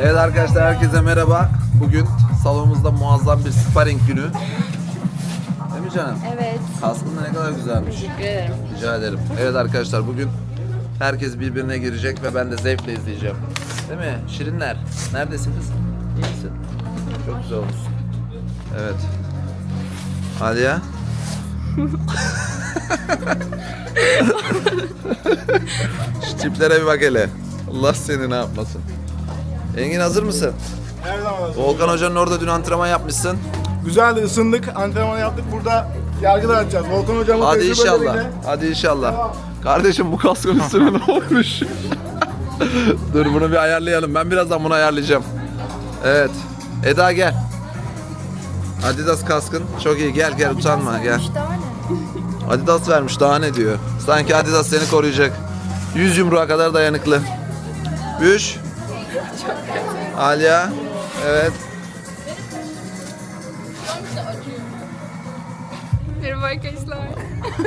Evet arkadaşlar herkese merhaba. Bugün salonumuzda muazzam bir sparring günü. Değil mi canım? Evet. Kaskın da ne kadar güzelmiş. Teşekkür ederim. Rica ederim. Evet arkadaşlar bugün herkes birbirine girecek ve ben de zevkle izleyeceğim. Değil mi? Şirinler. Neredesin kız? İyi misin? Çok güzel olmuşsun. Evet. Aliye. Şu tiplere bir bak hele. Allah seni ne yapmasın. Engin hazır mısın? Her zaman hazır. Volkan Hoca'nın orada dün antrenman yapmışsın. Güzeldi ısındık, antrenman yaptık. Burada yargı dağıtacağız. Volkan hocamın Hadi inşallah. Hadi inşallah. Kardeşim bu kaskın üstüne ne olmuş? Dur bunu bir ayarlayalım. Ben birazdan bunu ayarlayacağım. Evet. Eda gel. Adidas kaskın. Çok iyi. Gel gel utanma gel. Adidas vermiş daha ne diyor. Sanki Adidas seni koruyacak. 100 yumruğa kadar dayanıklı. Büş. Alya. Evet. Merhaba arkadaşlar.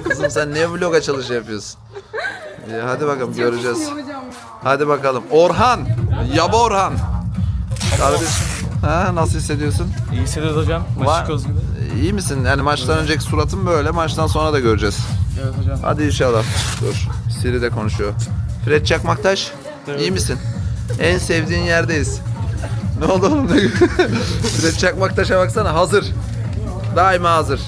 Kızım sen niye vlog açılışı yapıyorsun? İyi, hadi bakalım göreceğiz. hocam ya. Hadi bakalım. Orhan. Yaba Orhan. Kardeşim. Ha, nasıl hissediyorsun? İyi hissediyoruz hocam. Maçı koz gibi. İyi misin? Yani maçtan önceki suratın böyle. Maçtan sonra da göreceğiz. Evet hocam. Hadi inşallah. Dur. Siri de konuşuyor. Fred Çakmaktaş. iyi misin? En sevdiğin yerdeyiz. Ne oldu oğlum? Ne- Fred Çakmaktaş'a baksana. Hazır. Daima hazır.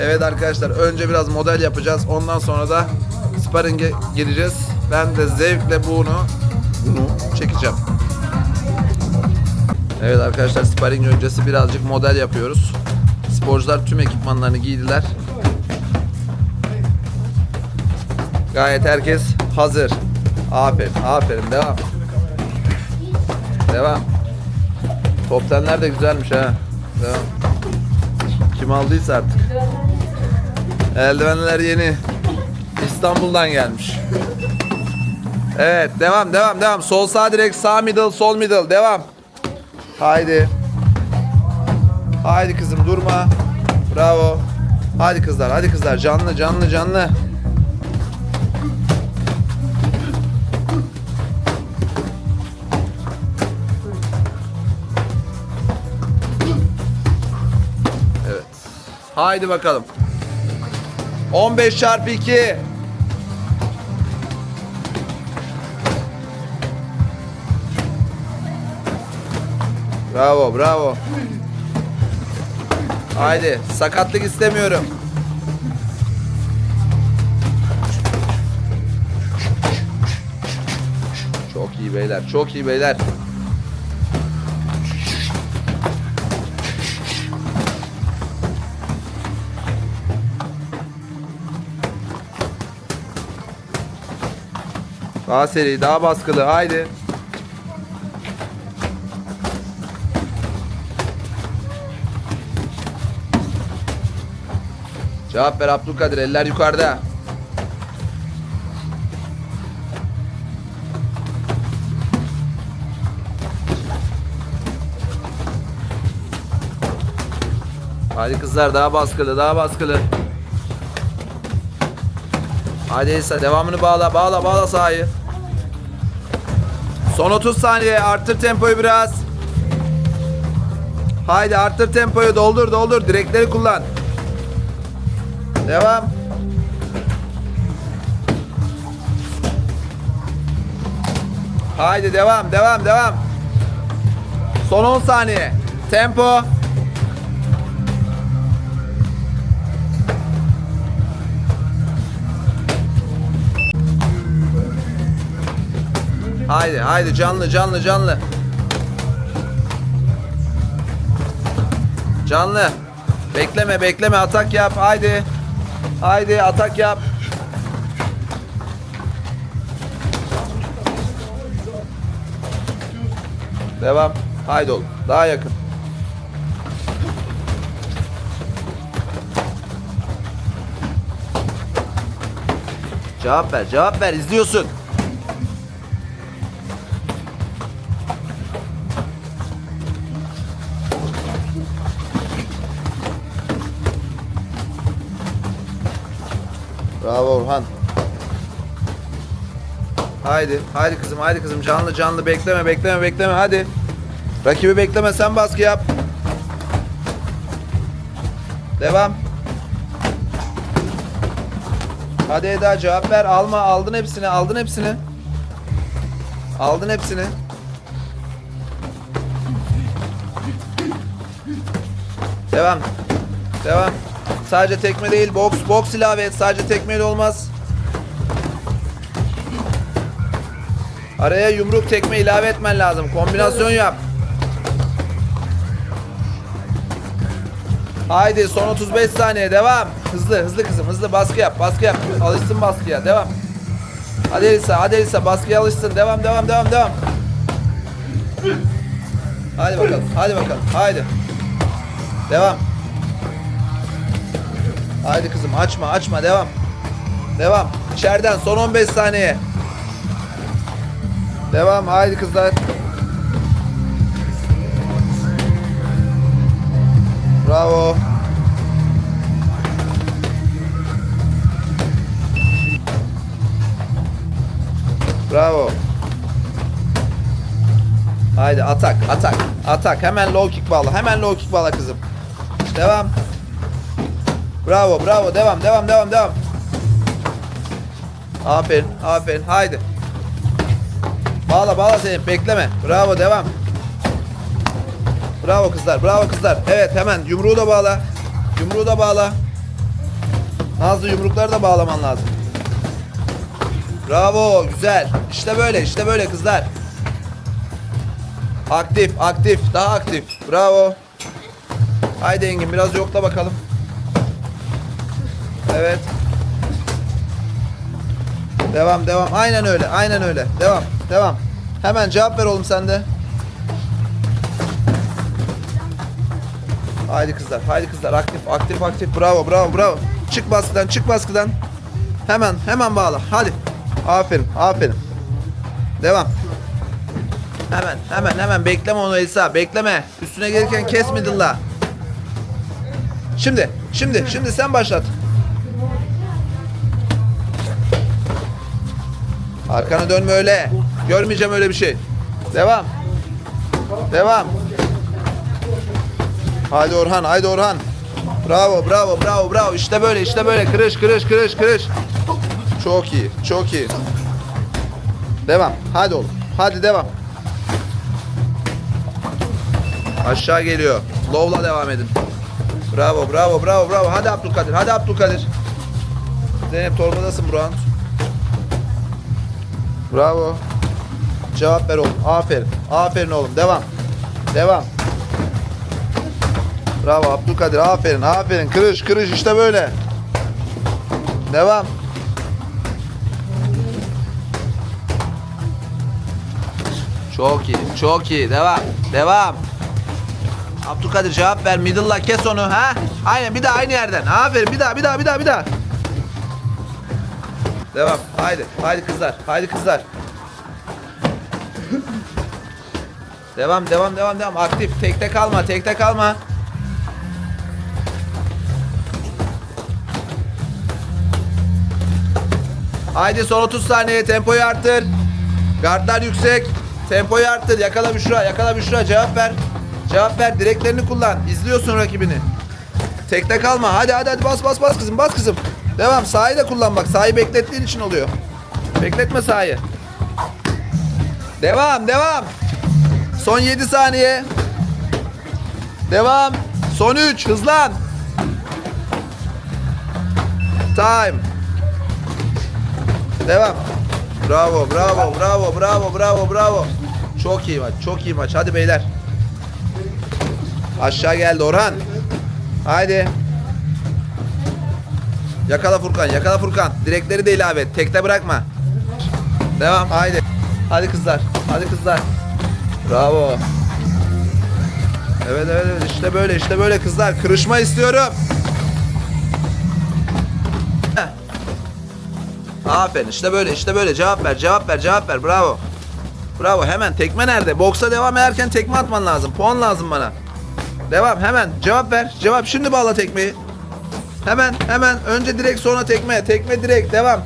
Evet arkadaşlar önce biraz model yapacağız. Ondan sonra da sparring'e gireceğiz. Ben de zevkle bunu bunu çekeceğim. Evet arkadaşlar sparring öncesi birazcık model yapıyoruz. Sporcular tüm ekipmanlarını giydiler. Gayet herkes hazır. Aferin, aferin. Devam. Devam. Toptenler de güzelmiş ha. Devam. Kim aldıysa artık. Eldivenler yeni. İstanbul'dan gelmiş. Evet, devam, devam, devam. Sol sağ direkt, sağ middle, sol middle. Devam. Haydi. Haydi kızım durma. Bravo. Hadi kızlar, hadi kızlar. Canlı, canlı, canlı. Haydi bakalım. 15 çarpı 2. Bravo, bravo. Haydi, sakatlık istemiyorum. Çok iyi beyler, çok iyi beyler. Daha seri, daha baskılı. Haydi. Cevap ver Abdülkadir. Eller yukarıda. Hadi kızlar daha baskılı, daha baskılı. Hadi İsa devamını bağla, bağla, bağla sahayı. Son 30 saniye arttır tempoyu biraz. Haydi arttır tempoyu, doldur, doldur. Direkleri kullan. Devam. Haydi devam, devam, devam. Son 10 saniye. Tempo. Haydi, haydi canlı, canlı, canlı. Canlı. Bekleme, bekleme. Atak yap. Haydi. Haydi atak yap. Devam. Haydi oğlum. Daha yakın. Cevap ver, cevap ver. İzliyorsun. Haydi. Haydi kızım haydi kızım. Canlı canlı bekleme bekleme bekleme hadi. Rakibi bekleme sen baskı yap. Devam. Hadi Eda cevap ver. Alma aldın hepsini aldın hepsini. Aldın hepsini. Devam. Devam. Sadece tekme değil, boks, boks ilave et. Sadece tekmeyle olmaz. Araya yumruk tekme ilave etmen lazım. Kombinasyon yap. Haydi son 35 saniye devam. Hızlı hızlı kızım hızlı baskı yap baskı yap. Alışsın baskıya devam. Hadi Elisa hadi Elisa baskıya alışsın. Devam devam devam devam. Hadi bakalım hadi bakalım haydi. Devam. Haydi kızım açma açma devam. Devam. İçeriden son 15 saniye. Devam haydi kızlar. Bravo. Bravo. Haydi atak atak atak hemen low kick bağla hemen low kick bağla kızım. Devam. Bravo bravo devam devam devam devam. Aferin aferin haydi. Bağla bağla seni bekleme. Bravo devam. Bravo kızlar bravo kızlar. Evet hemen yumruğu da bağla. Yumruğu da bağla. Nazlı yumrukları da bağlaman lazım. Bravo güzel. İşte böyle işte böyle kızlar. Aktif aktif daha aktif. Bravo. Haydi Engin biraz yokla bakalım. Evet. Devam devam. Aynen öyle. Aynen öyle. Devam. Devam. Hemen cevap ver oğlum sen de. Haydi kızlar. Haydi kızlar. Aktif aktif aktif. Bravo bravo bravo. Çık baskıdan çık baskıdan. Hemen hemen bağla. Hadi. Aferin aferin. Devam. Hemen hemen hemen bekleme onu Elisa. Bekleme. Üstüne gelirken kes middle'la. Şimdi şimdi şimdi sen başlat. Arkana dönme öyle. Görmeyeceğim öyle bir şey. Devam. Devam. Haydi Orhan, haydi Orhan. Bravo, bravo, bravo, bravo. İşte böyle, işte böyle. Kırış, kırış, kırış, kırış. Çok iyi, çok iyi. Devam. Hadi oğlum. Hadi devam. Aşağı geliyor. Low'la devam edin. Bravo, bravo, bravo, bravo. Hadi Abdülkadir, hadi Abdülkadir. Zeynep torbadasın Burak'ın. Bravo. Cevap ver oğlum. Aferin. Aferin oğlum. Devam. Devam. Bravo Abdülkadir. Aferin. Aferin. Kırış kırış işte böyle. Devam. Çok iyi. Çok iyi. Devam. Devam. Abdülkadir cevap ver. Middle'la kes onu. Ha? Aynen bir daha aynı yerden. Aferin. Bir daha bir daha bir daha bir daha. Devam. Haydi. Haydi kızlar. Haydi kızlar. Devam, devam, devam, devam. Aktif. Tekte kalma. Tekte kalma. Haydi son 30 saniye. Tempoyu arttır. Gardlar yüksek. Tempoyu arttır. Yakala Büşra. Yakala Büşra. Cevap ver. Cevap ver. Direklerini kullan. İzliyorsun rakibini. Tekte kalma. Hadi hadi hadi bas bas bas kızım. Bas kızım. Devam. Sahayı da kullan bak. Sahayı beklettiğin için oluyor. Bekletme sahayı. Devam devam. Son 7 saniye. Devam. Son 3. Hızlan. Time. Devam. Bravo, bravo, bravo, bravo, bravo, bravo. Çok iyi maç, çok iyi maç. Hadi beyler. Aşağı geldi Orhan. Haydi. Yakala Furkan, yakala Furkan. Direkleri de ilave et. Tekte bırakma. Devam, haydi. Hadi kızlar, hadi kızlar. Bravo. Evet, evet, evet. İşte böyle, işte böyle kızlar. Kırışma istiyorum. Aferin, işte böyle, işte böyle. Cevap ver, cevap ver, cevap ver. Bravo. Bravo, hemen. Tekme nerede? Boksa devam ederken tekme atman lazım. Puan lazım bana. Devam, hemen. Cevap ver. Cevap, şimdi bağla tekmeyi. Hemen hemen önce direkt sonra tekme. Tekme direkt devam.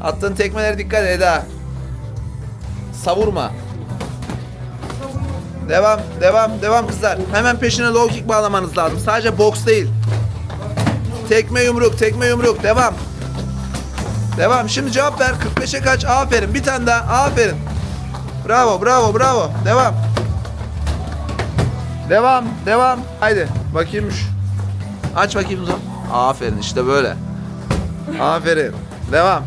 Attığın tekmelere dikkat Eda. Savurma. Devam, devam, devam kızlar. Hemen peşine low kick bağlamanız lazım. Sadece boks değil. Tekme yumruk, tekme yumruk. Devam. Devam. Şimdi cevap ver. 45'e kaç? Aferin. Bir tane daha. Aferin. Bravo, bravo, bravo. Devam. Devam, devam. Haydi. Bakayım. Aç bakayım zor. Aferin işte böyle. Aferin. Devam.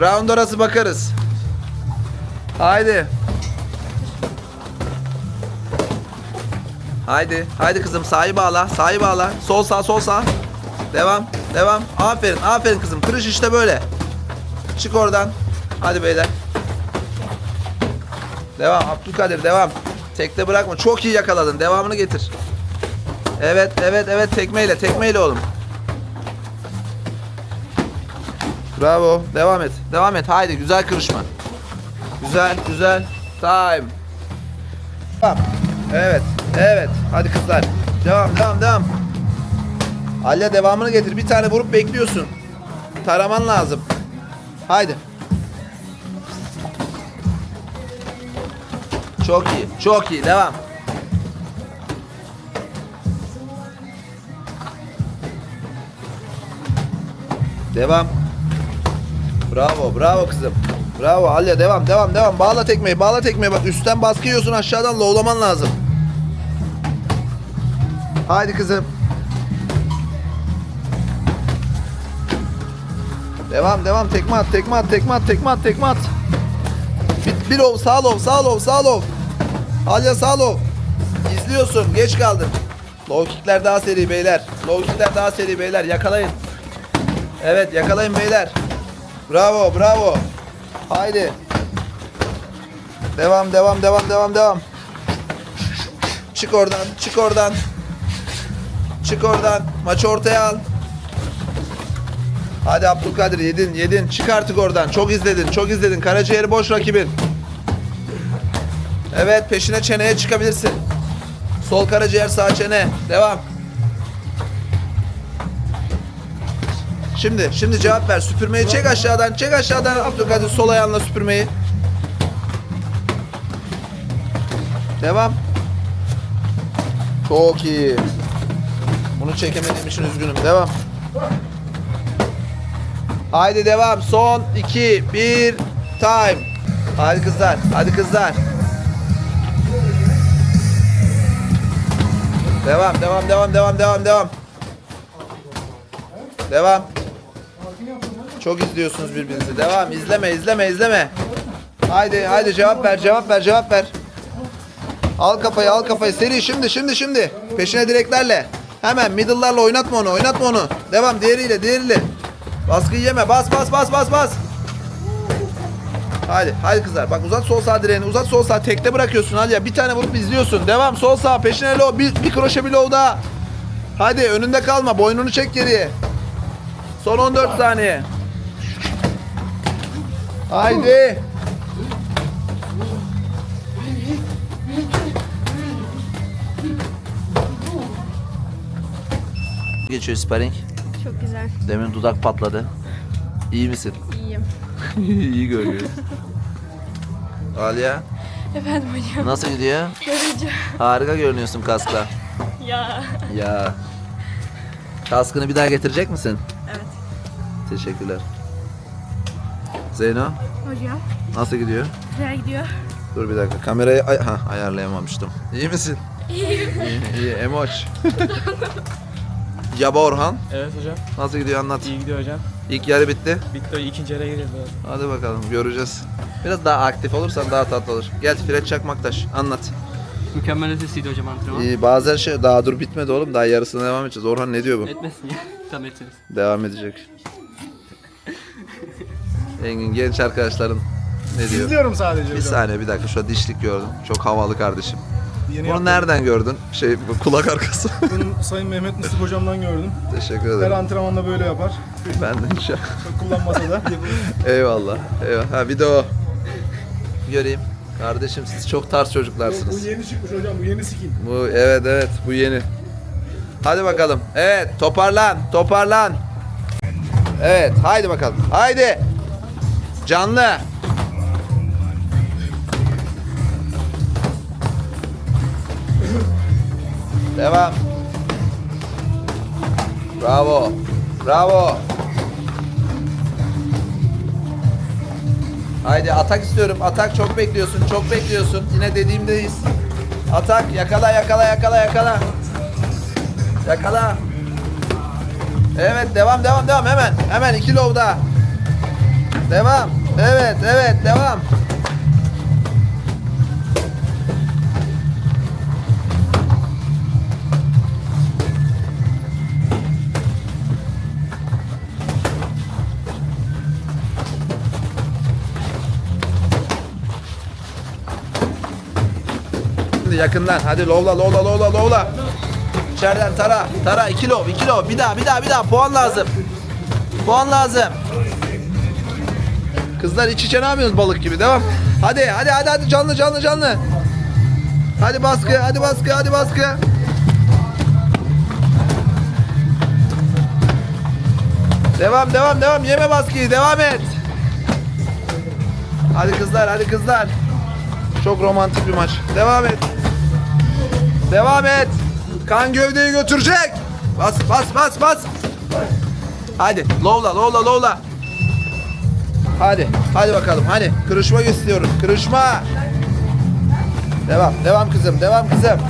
Round orası bakarız. Haydi. Haydi. Haydi kızım sağı bağla. Sağı bağla. Sol sağ sol sağ. Devam. Devam. Aferin. Aferin kızım. Kırış işte böyle. Çık oradan. Hadi beyler. Devam. Abdülkadir devam. Tekte bırakma. Çok iyi yakaladın. Devamını getir. Evet, evet, evet. Tekmeyle, tekmeyle oğlum. Bravo. Devam et. Devam et. Haydi güzel kırışma. Güzel, güzel. Time. Tamam. Evet, evet. Hadi kızlar. Devam, devam, devam. Alya devamını getir. Bir tane vurup bekliyorsun. Taraman lazım. Haydi. Çok iyi, çok iyi. Devam. Devam. Bravo, bravo kızım. Bravo Alya devam, devam, devam. Bağla tekmeyi, bağla tekmeyi. Bak üstten baskı yiyorsun, aşağıdan lowlaman lazım. Haydi kızım. Devam, devam. Tekme at, tekme at, tekme at, tekme at, tekme at. Bir, bir ov, sağ lov, sağ lov, sağ lov. Alya sağ lov. İzliyorsun, geç kaldın. Low kickler daha seri beyler. Low kickler daha seri beyler. Yakalayın. Evet yakalayın beyler. Bravo bravo. Haydi. Devam devam devam devam devam. Çık oradan çık oradan. Çık oradan. Maçı ortaya al. Hadi Abdülkadir yedin yedin. Çık artık oradan. Çok izledin çok izledin. Karaciğeri boş rakibin. Evet peşine çeneye çıkabilirsin. Sol karaciğer sağ çene. Devam. Şimdi, şimdi cevap ver. Süpürmeyi çek aşağıdan. Çek aşağıdan Abdülkadir sol ayağınla süpürmeyi. Devam. Çok iyi. Bunu çekemediğim için üzgünüm. Devam. Haydi devam. Son 2 1 time. Hadi kızlar. Hadi kızlar. Devam, devam, devam, devam, devam, devam. Devam. Çok izliyorsunuz birbirinizi. Devam. İzleme, izleme, izleme. Haydi, haydi cevap ver, cevap ver, cevap ver. Al kafayı, al kafayı. Seri şimdi, şimdi, şimdi. Peşine direklerle. Hemen middle'larla oynatma onu, oynatma onu. Devam, diğeriyle, diğeriyle. Baskıyı yeme. Bas, bas, bas, bas, bas. Hadi, hadi kızlar. Bak uzat sol sağ direğini, uzat sol sağ. Tekte bırakıyorsun hadi ya. Bir tane vurup izliyorsun. Devam, sol sağ. Peşine low. Bir, bir kroşe bir low daha. Hadi önünde kalma. Boynunu çek geriye. Son 14 saniye. Haydi. Geçiyor sparring. Çok güzel. Demin dudak patladı. İyi misin? İyiyim. İyi görüyoruz. Aliya Efendim hocam. nasıl gidiyor? Yorucu. Harika görünüyorsun kaskla. Ya. Ya. Kaskını bir daha getirecek misin? Evet. Teşekkürler. Zeyno Hocam. nasıl gidiyor? Güzel gidiyor. Dur bir dakika kamerayı ay- ha, ayarlayamamıştım. İyi misin? İyiyim. İyi, iyi. Emoç. Yaba Orhan Evet hocam. nasıl gidiyor anlat. İyi gidiyor hocam. İlk yarı bitti. Bitti ikinci yere giriyoruz. Hadi bakalım göreceğiz. Biraz daha aktif olursan daha tatlı olur. Gel Fred Çakmaktaş anlat. Mükemmel ötesiydi hocam antrenman. İyi bazen şey daha dur bitmedi oğlum daha yarısına devam edeceğiz. Orhan ne diyor bu? Etmesin ya. Tam etsiniz. Devam edecek. Engin genç arkadaşların ne diyor? İzliyorum sadece. Bir hocam. saniye bir dakika şu dişlik gördüm. Çok havalı kardeşim. Yeni Bunu yaptım. nereden gördün? Şey bu kulak arkası. Bunu Sayın Mehmet Mıstık hocamdan gördüm. Teşekkür Her ederim. antrenmanda böyle yapar. Ben de inşallah. Çok kullanmasa da. Eyvallah. Eyvallah. Ha bir de o. Göreyim. Kardeşim siz çok tarz bu çocuklarsınız. yeni çıkmış hocam. Bu yeni skin. Bu evet evet bu yeni. Hadi bakalım. Evet toparlan toparlan. Evet haydi bakalım. Haydi. Canlı. Devam. Bravo. Bravo. Haydi atak istiyorum. Atak çok bekliyorsun. Çok bekliyorsun. Yine dediğimdeyiz. Atak yakala yakala yakala yakala. Yakala. Evet devam devam devam hemen. Hemen iki low daha. Devam. Evet evet devam. Şimdi yakından. Hadi lowla lowla lowla lowla. İçeriden tara. Tara 2 low 2 low. Bir daha bir daha bir daha. Puan lazım. Puan lazım. Kızlar iç içe ne yapıyorsunuz balık gibi? Devam. Hadi hadi hadi hadi canlı canlı canlı. Hadi baskı hadi baskı hadi baskı. Devam devam devam yeme baskıyı devam et. Hadi kızlar hadi kızlar. Çok romantik bir maç. Devam et. Devam et. Kan gövdeyi götürecek. Bas bas bas bas. Hadi lowla lowla lowla. Hadi hadi bakalım hadi. Kırışma istiyorum. Kırışma. Devam devam kızım devam kızım.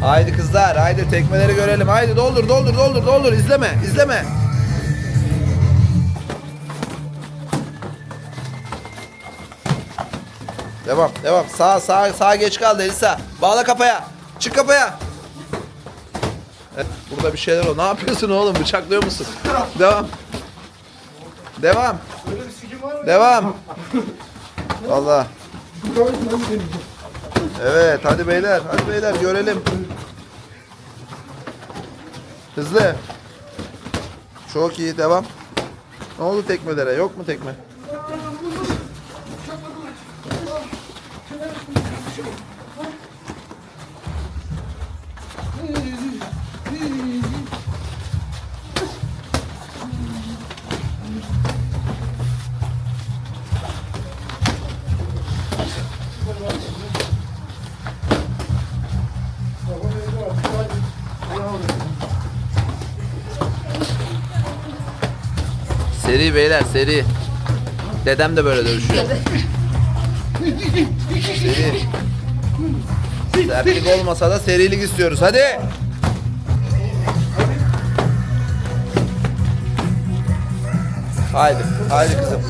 Haydi kızlar, haydi tekmeleri görelim. Haydi doldur, doldur, doldur, doldur. İzleme, izleme. Devam, devam. Sağ, sağ, sağ geç kaldı Elisa. Bağla kafaya. Çık kafaya. Evet, burada bir şeyler o. Ne yapıyorsun oğlum? Bıçaklıyor musun? Devam. Devam. Devam. Vallahi. Evet, hadi beyler, hadi beyler görelim. Hızlı. Çok iyi, devam. Ne oldu tekmelere? Yok mu tekme? Seri beyler, seri. Dedem de böyle dövüşüyor. Seri. Sertlik olmasa da serilik istiyoruz. Hadi. Haydi, haydi kızım.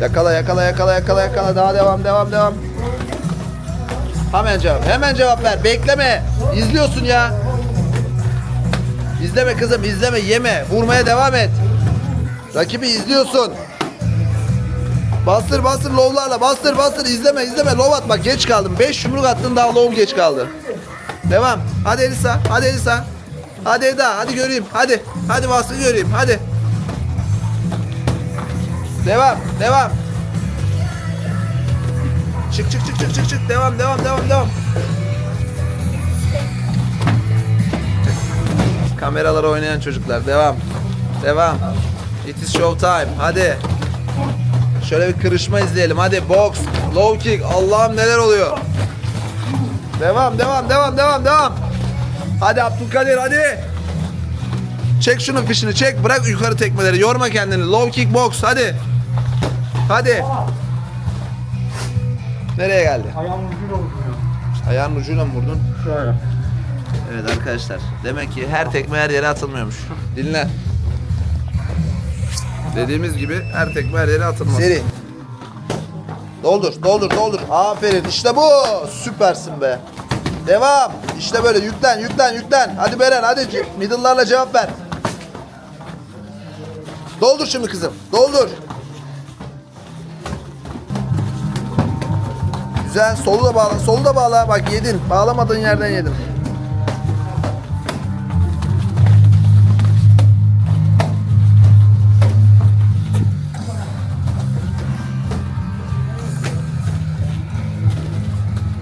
Yakala, yakala, yakala, yakala, yakala. Daha devam, devam, devam. Hemen cevap, hemen cevap ver. Bekleme. İzliyorsun ya. İzleme kızım, izleme, yeme. Vurmaya devam et. Rakibi izliyorsun. Bastır bastır lovlarla. Bastır bastır. İzleme izleme. Lov atma. Geç kaldım 5 yumruk attın daha lov geç kaldı. Devam. Hadi Elisa hadi Elisa. Hadi Eda hadi göreyim. Hadi. Hadi baskı göreyim. Hadi. Devam devam Çık çık çık çık çık çık devam devam devam devam Kameralara oynayan çocuklar devam Devam It is show time hadi Şöyle bir kırışma izleyelim. Hadi box, low kick. Allah'ım neler oluyor. Devam, devam, devam, devam, devam. Hadi Abdülkadir hadi. Çek şunun fişini çek. Bırak yukarı tekmeleri. Yorma kendini. Low kick box hadi. Hadi. Nereye geldi? Ayağım ucuyla vurdum Ayağın ucuyla mı vurdun? ya. Şöyle. Evet arkadaşlar. Demek ki her tekme her yere atılmıyormuş. Dinle. Dediğimiz gibi her tekme her yere atılmaz. Seri. Doldur, doldur, doldur. Aferin. İşte bu. Süpersin be. Devam. İşte böyle yüklen, yüklen, yüklen. Hadi Beren, hadi middle'larla cevap ver. Doldur şimdi kızım. Doldur. Güzel. Solu da bağla. Solu da bağla. Bak yedin. Bağlamadığın yerden yedin.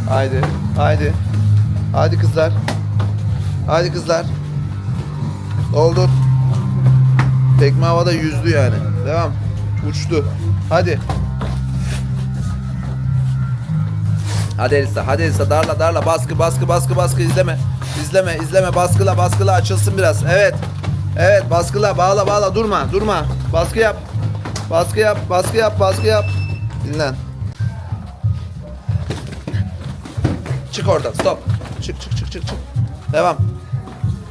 Haydi. Haydi. Haydi kızlar. Haydi kızlar. Doldur. Tekme havada yüzdü yani. Devam. Uçtu. Hadi. Hadi Elisa, hadi Elisa darla darla baskı baskı baskı baskı izleme. İzleme izleme baskıla baskıla açılsın biraz. Evet. Evet baskıla bağla bağla durma durma. Baskı yap. Baskı yap baskı yap baskı yap. Dinlen. Çık oradan stop. Çık çık çık çık çık. Devam.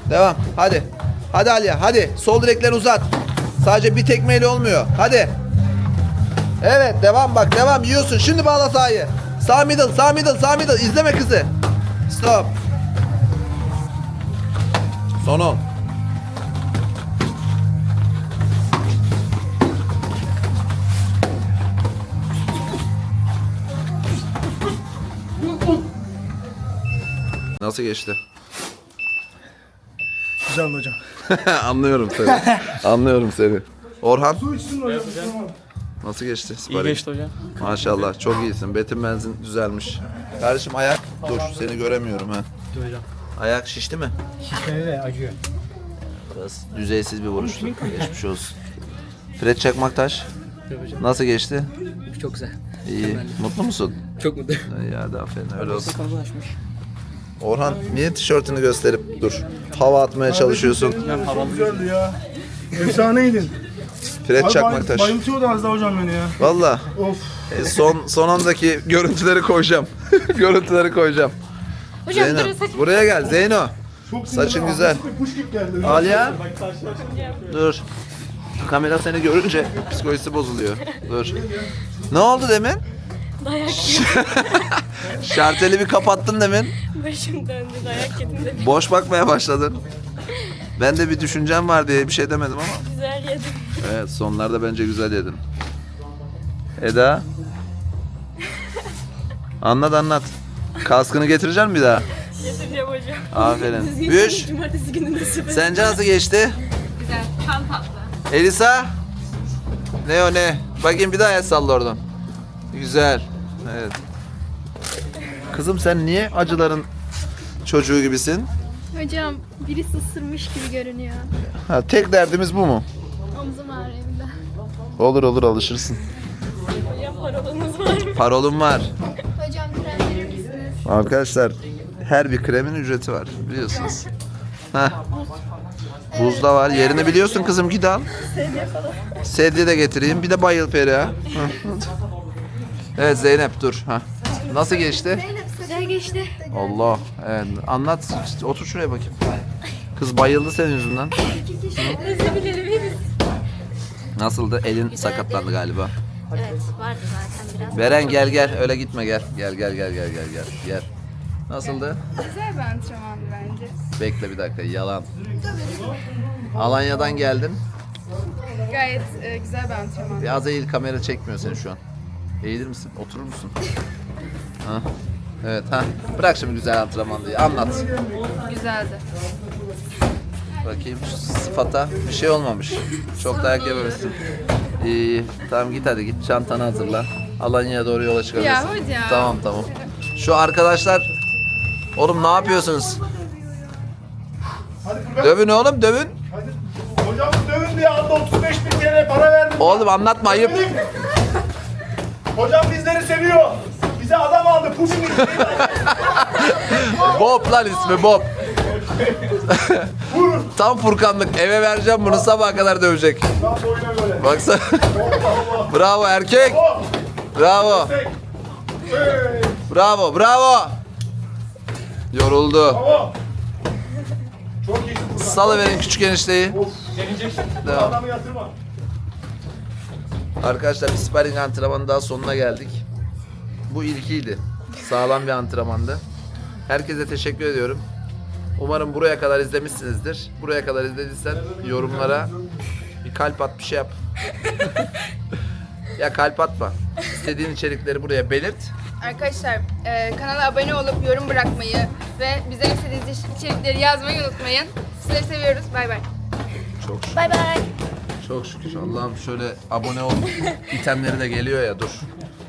Devam. Hadi. Hadi Aliye hadi. Sol direkleri uzat. Sadece bir tekmeyle olmuyor. Hadi. Evet devam bak devam yiyorsun. Şimdi bağla sahayı. Sağ middle sağ middle sağ middle. İzleme kızı. Stop. Son 10. Nasıl geçti? Güzel hocam. Anlıyorum seni. Anlıyorum seni. Orhan Su içsin hocam. Nasıl geçti? İyi Sparring? geçti hocam. Maşallah çok iyisin. Betin benzin düzelmiş. Kardeşim ayak dur seni göremiyorum ha. Dur hocam. Ayak şişti mi? Şişmeli de acıyor. Biraz düzeysiz bir vuruştu. Geçmiş olsun. Fred Çakmaktaş nasıl geçti? Çok güzel. İyi. Mutlu musun? Çok mutluyum. İyi hadi aferin öyle olsun. Orhan niye tişörtünü gösterip dur. Hava atmaya çalışıyorsun. Ben havalı Güzeldi ya. Efsaneydin. Fred Abi Çakmaktaş. bay- bayıltıyordu az daha hocam beni ya. Valla Of. e, son son andaki görüntüleri koyacağım. görüntüleri koyacağım. Hocam Zeyno saçım. buraya gel Zeyno. Çok Saçın güzel. Kuş- Kuş gibi geldi. Aliya. Dur. Kamera seni görünce psikolojisi bozuluyor. Dur. Ne oldu demin? Dayak yedim. Şarteli bir kapattın demin. Başım döndü dayak yedim de Boş bakmaya başladın. Ben de bir düşüncem var diye bir şey demedim ama. güzel yedim. Evet sonlarda bence güzel yedin. Eda. Anlat anlat. Kaskını getirecek misin bir daha? Getireceğim hocam. Aferin. Düzgün Büş. Cumartesi günü nasip et. Sence nasıl geçti? Güzel. Kan tatlı. Elisa. Ne o ne? Bakayım bir daha el salla oradan. Güzel. Evet. Kızım sen niye acıların çocuğu gibisin? Hocam birisi ısırmış gibi görünüyor. Ha, tek derdimiz bu mu? Omzum ağrıyor bir de. Olur olur alışırsın. Hocam parolanız var mı? Parolum var. Hocam krem verir misiniz? Arkadaşlar her bir kremin ücreti var biliyorsunuz. Heh. Buz da var. Yerini biliyorsun kızım git al. Sedye de getireyim. Bir de bayıl Feriha. Hı. Evet Zeynep dur. Ha. Nasıl geçti? Güzel geçti. Allah. Evet. Anlat. Otur şuraya bakayım. Kız bayıldı senin yüzünden. Özür dilerim. Nasıldı? Elin sakatlandı galiba. Evet vardı zaten biraz. Beren gel gel. Öyle gitme gel. Gel gel gel gel gel gel. Gel. Nasıldı? Güzel bir antrenmandı bence. Bekle bir dakika. Yalan. Alanya'dan geldin. Gayet e, güzel bir antrenman. Biraz eğil kamera çekmiyor seni şu an. Eğilir misin? Oturur musun? Ha. Evet ha. Bırak şimdi güzel antrenmanı. Anlat. Güzeldi. Bakayım şu sıfata bir şey olmamış. Çok dayak yememişsin. İyi. Tamam git hadi git çantanı hazırla. Alanya'ya doğru yola çıkabilirsin. Ya hocam. Tamam tamam. Şu arkadaşlar Oğlum ne yapıyorsunuz? Hadi. Dövün oğlum dövün. Hadi. Hocam dövün diye anda 35 bin TL para verdim. Oğlum anlatma ayıp. Hocam bizleri seviyor. Bize adam aldı. Pushing Bob lan ismi Bob. Tam Furkanlık. Eve vereceğim bunu sabaha kadar dövecek. Tam. Baksana. Bravo erkek. Bravo. Bravo. Bravo. Yoruldu. Çok iyisin Furkan. Salıverin küçük enişteyi. Devam. Arkadaşlar bir sparring antrenmanı daha sonuna geldik. Bu ilkiydi. Sağlam bir antrenmandı. Herkese teşekkür ediyorum. Umarım buraya kadar izlemişsinizdir. Buraya kadar izlediysen yorumlara bir kalp at bir şey yap. ya kalp atma. İstediğin içerikleri buraya belirt. Arkadaşlar e, kanala abone olup yorum bırakmayı ve bizden istediğiniz içerikleri yazmayı unutmayın. Sizleri seviyoruz. Bay bay. Çok şükür. Bay bay. Çok şükür. Allah'ım şöyle abone ol. itemleri de geliyor ya dur.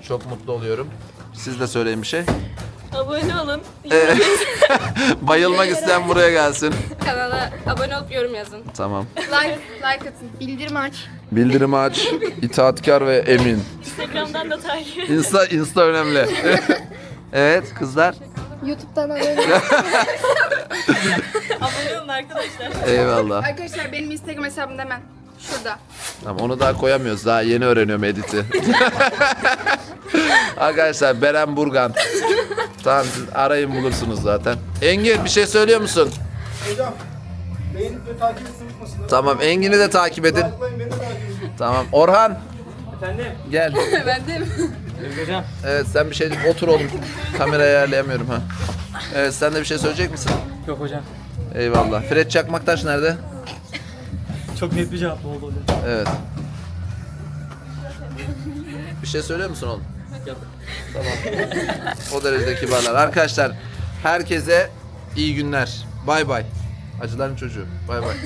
Çok mutlu oluyorum. Siz de söyleyin bir şey. Abone olun. Bayılmak isteyen buraya gelsin. Kanala abone olup yorum yazın. Tamam. Like, like atın. Bildirim aç. Bildirim aç, itaatkar ve emin. Instagram'dan da takip Insta, Insta önemli. evet kızlar. YouTube'dan abone Abone olun arkadaşlar. Eyvallah. Arkadaşlar benim Instagram hesabım hemen şurada. Tamam onu daha koyamıyoruz. Daha yeni öğreniyorum editi. Arkadaşlar Beren Burgan. Tamam siz arayın bulursunuz zaten. Engin bir şey söylüyor musun? Hocam beğenip ve takip etsin unutmasınlar. Tamam Engin'i de takip edin. Like'layın beni de takip edin. Tamam Orhan Efendim? gel. ben de Özgür hocam. Evet sen bir şey otur oğlum. Kamerayı ayarlayamıyorum ha. Evet sen de bir şey söyleyecek misin? Yok hocam. Eyvallah. Fred Çakmaktaş nerede? Çok net bir cevap oldu hocam. Evet. Bir şey söylüyor musun oğlum? Yok. O derecede kibarlar. Arkadaşlar herkese iyi günler. Bay bay. Acıların çocuğu. Bay bay.